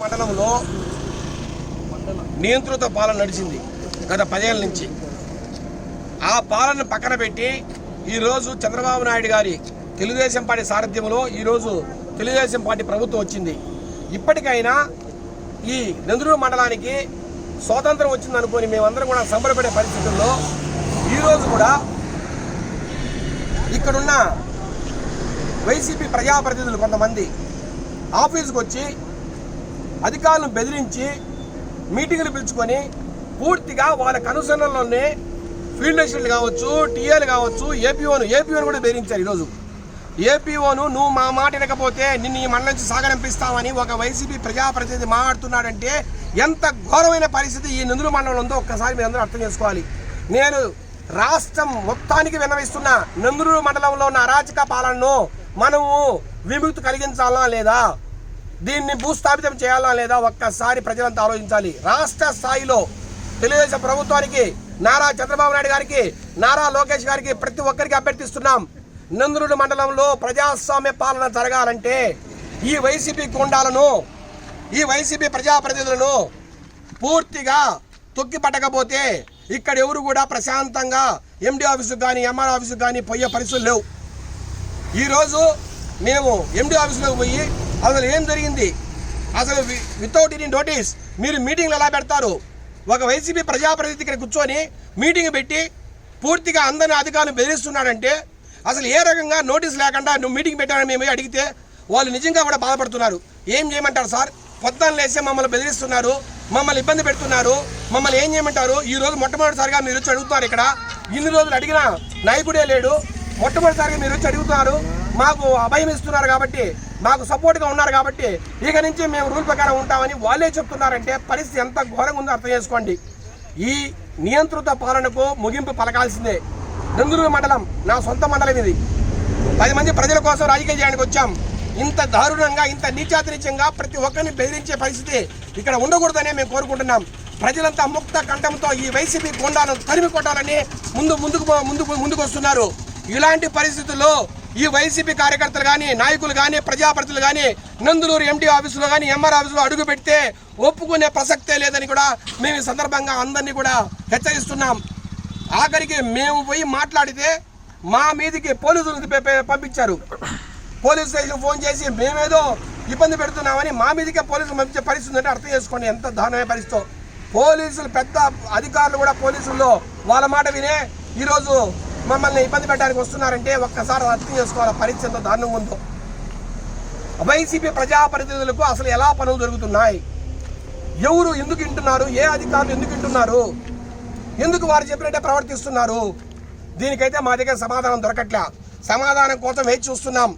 మండలంలో నియంత్రిత పాలన నడిచింది గత పదేళ్ళ నుంచి. ఆ పాలన పక్కన పెట్టి ఈరోజు చంద్రబాబు నాయుడు గారి తెలుగుదేశం పార్టీ సారథ్యంలో ఈరోజు తెలుగుదేశం పార్టీ ప్రభుత్వం వచ్చింది. ఇప్పటికైనా ఈ నెందురు మండలానికి స్వాతంత్రం వచ్చిందనుకొని మేమందరం కూడా సంబరపడే పరిస్థితుల్లో ఈరోజు కూడా ఇక్కడున్న వైసీపీ ప్రజాప్రతినిధులు కొంతమంది ఆఫీసుకు వచ్చి అధికారులను బెదిరించి మీటింగులు పిలుచుకొని పూర్తిగా వాళ్ళ కనుసరణలోనే ఫీల్డ్ అసిస్టెంట్లు కావచ్చు టీఏలు కావచ్చు ఏపీఓను ఏపీఓను కూడా బెదిరించారు ఈరోజు. ఏపీఓను నువ్వు మా మాట వినకపోతే నిన్ను ఈ మండలం నుంచి సాగనంపిస్తామని ఒక వైసీపీ ప్రజాప్రతినిధి మాట్లాడుతున్నాడంటే ఎంత ఘోరమైన పరిస్థితి ఈ నందుల మండలంలో ఉందో ఒక్కసారి మీరు అందరూ అర్థం చేసుకోవాలి. నేను రాష్ట్రం మొత్తానికి విన్నవిస్తున్న నందులూరు మండలంలో ఉన్న అరాచక పాలనను మనము విముక్తి కలిగించాలా లేదా? దీన్ని భూస్థాపితం చేయాలా లేదా ఒక్కసారి ప్రజలంతా ఆలోచించాలి. రాష్ట్ర స్థాయిలో తెలుగుదేశం ప్రభుత్వానికి నారా చంద్రబాబు నాయుడు గారికి నారా లోకేష్ గారికి ప్రతి ఒక్కరికి అభ్యర్థిస్తున్నాం. నందులూరు మండలంలో ప్రజాస్వామ్య పాలన జరగాలంటే ఈ వైసీపీ కొండాలను ఈ వైసీపీ ప్రజాప్రతినిధులను పూర్తిగా తొక్కి పట్టకపోతే ఇక్కడ ఎవరు కూడా ప్రశాంతంగా ఎండి ఆఫీసుకు కానీ ఎంఆర్ ఆఫీసుకు కానీ పోయే పరిస్థితులు లేవు. ఈరోజు మేము ఎండి ఆఫీసులోకి పోయి అసలు ఏం జరిగింది? అసలు వితౌట్ ఎనీ నోటీస్ మీరు మీటింగ్లు ఎలా పెడతారు? ఒక వైసీపీ ప్రజాప్రతినిధి ఇక్కడ కూర్చొని మీటింగ్ పెట్టి పూర్తిగా అందరిని అధికారులు బెదిరిస్తున్నాడంటే అసలు ఏ రకంగా నోటీస్ లేకుండా నువ్వు మీటింగ్ పెట్టాలని మేము అడిగితే వాళ్ళు నిజంగా కూడా బాధపడుతున్నారు. ఏం చేయమంటారు సార్? పొద్దున్న లేస్తే మమ్మల్ని బెదిరిస్తున్నారు మమ్మల్ని ఇబ్బంది పెడుతున్నారు మమ్మల్ని ఏం చేయమంటారు? ఈ రోజు మొట్టమొదటిసారిగా మీరు వచ్చి అడుగుతున్నారు ఇక్కడ. ఇన్ని రోజులు అడిగిన నాయకుడే లేడు. మొట్టమొదటిసారిగా మీరు వచ్చి అడుగుతున్నారు. మాకు అభయం ఇస్తున్నారు కాబట్టి మాకు సపోర్ట్గా ఉన్నారు కాబట్టి ఇక నుంచి మేము రూల్ ప్రకారం ఉంటామని వాళ్ళే చెప్తున్నారంటే పరిస్థితి ఎంత ఘోరంగా ఉందో అర్థం చేసుకోండి. ఈ నియంత్రిత పాలనకు ముగింపు పలకాల్సిందే. నందులూరు మండలం నా సొంత మండలం ఇది. పది మంది ప్రజల కోసం రాజకీయ చేయడానికి వచ్చాం. ఇంత దారుణంగా ఇంత నీచాతిరీచంగా ప్రతి ఒక్కరిని బెదిరించే పరిస్థితి ఇక్కడ ఉండకూడదనే మేము కోరుకుంటున్నాం. ప్రజలంతా ముక్త కంఠంతో ఈ వైసీపీ కొండాలను తరిమి కొట్టాలని ముందు ముందుకు ముందుకు ముందుకు వస్తున్నారు ఇలాంటి పరిస్థితుల్లో ఈ వైసీపీ కార్యకర్తలు కానీ నాయకులు కానీ ప్రజాప్రతినిధులు కానీ నందులూరు ఎండి ఆఫీసులో కానీ ఎంఆర్ ఆఫీసులో అడుగు పెడితే ఒప్పుకునే ప్రసక్తే లేదని కూడా మేము ఈ సందర్భంగా అందరినీ కూడా హెచ్చరిస్తున్నాం. ఆఖరికి మేము పోయి మాట్లాడితే మా మీదికి పోలీసులు పంపించారు. పోలీస్ స్టేషన్ ఫోన్ చేసి మేమేదో ఇబ్బంది పెడుతున్నామని మా మీదకే పోలీసులు పంపించే పరిస్థితి ఉందంటే అర్థం చేసుకోండి ఎంత దారుణమైన పరిస్థితి. పోలీసులు పెద్ద అధికారులు కూడా పోలీసుల్లో వాళ్ళ మాట వినే ఈరోజు మమ్మల్ని ఇబ్బంది పెట్టడానికి వస్తున్నారంటే ఒక్కసారి అర్థం చేసుకోవాలి పరిస్థితి ఎంత దారుణంగా ఉందో. వైసీపీ ప్రజాప్రతినిధులకు అసలు ఎలా పనులు జరుగుతున్నాయి? ఎవరు ఎందుకు వింటున్నారు? ఏ అధికారులు ఎందుకు వింటున్నారు? ఎందుకు వారు చెప్పినట్టే ప్రవర్తిస్తున్నారు? దీనికైతే మా దగ్గర సమాధానం దొరకట్లే. సమాధానం కోసం వేచి చూస్తున్నాం.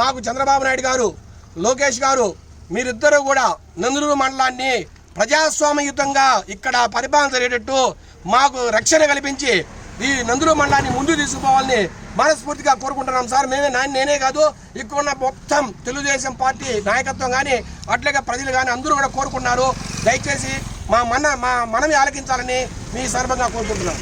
మాకు చంద్రబాబు నాయుడు గారు లోకేష్ గారు మీరిద్దరూ కూడా నందులూరు మండలాన్ని ప్రజాస్వామ్యయుతంగా ఇక్కడ పరిపాలన జరిగేటట్టు మాకు రక్షణ కల్పించి ఈ నందుల మండలాన్ని ముందు తీసుకుపోవాలని మనస్ఫూర్తిగా కోరుకుంటున్నాం సార్. మేమే నా- నేనే కాదు ఇక్కడ ఉన్న మొత్తం తెలుగుదేశం పార్టీ నాయకత్వం కానీ అట్లాగే ప్రజలు కానీ అందరూ కూడా కోరుకున్నారు దయచేసి మా మన మా మనమే ఆలకించాలని మీ సందర్భంగా కోరుకుంటున్నాం.